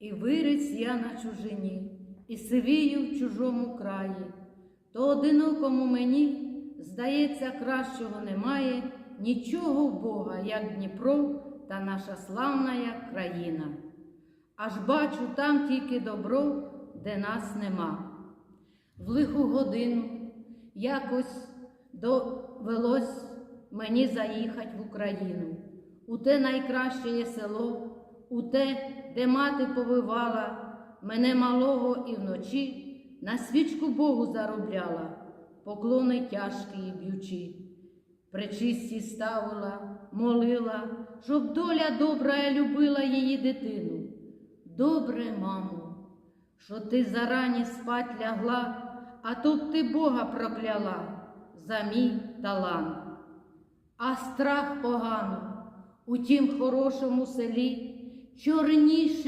І виріс я на чужині, і сивію в чужому краї, то одинокому мені, здається, кращого немає нічого в Бога, як Дніпро та наша славна країна. Аж бачу там тільки добро, де нас нема. В лиху годину якось довелось мені заїхать в Україну, у те найкраще є село, у те, де мати повивала мене малого і вночі на свічку Богу заробляла, поклони тяжкі і б'ючі. Пречисті ставила, молила, щоб доля добра любила її дитину. Добре, мамо, що ти зарані спать лягла, а тут ти Бога прокляла за мій талант. А страх погано у тім хорошому селі чорніше.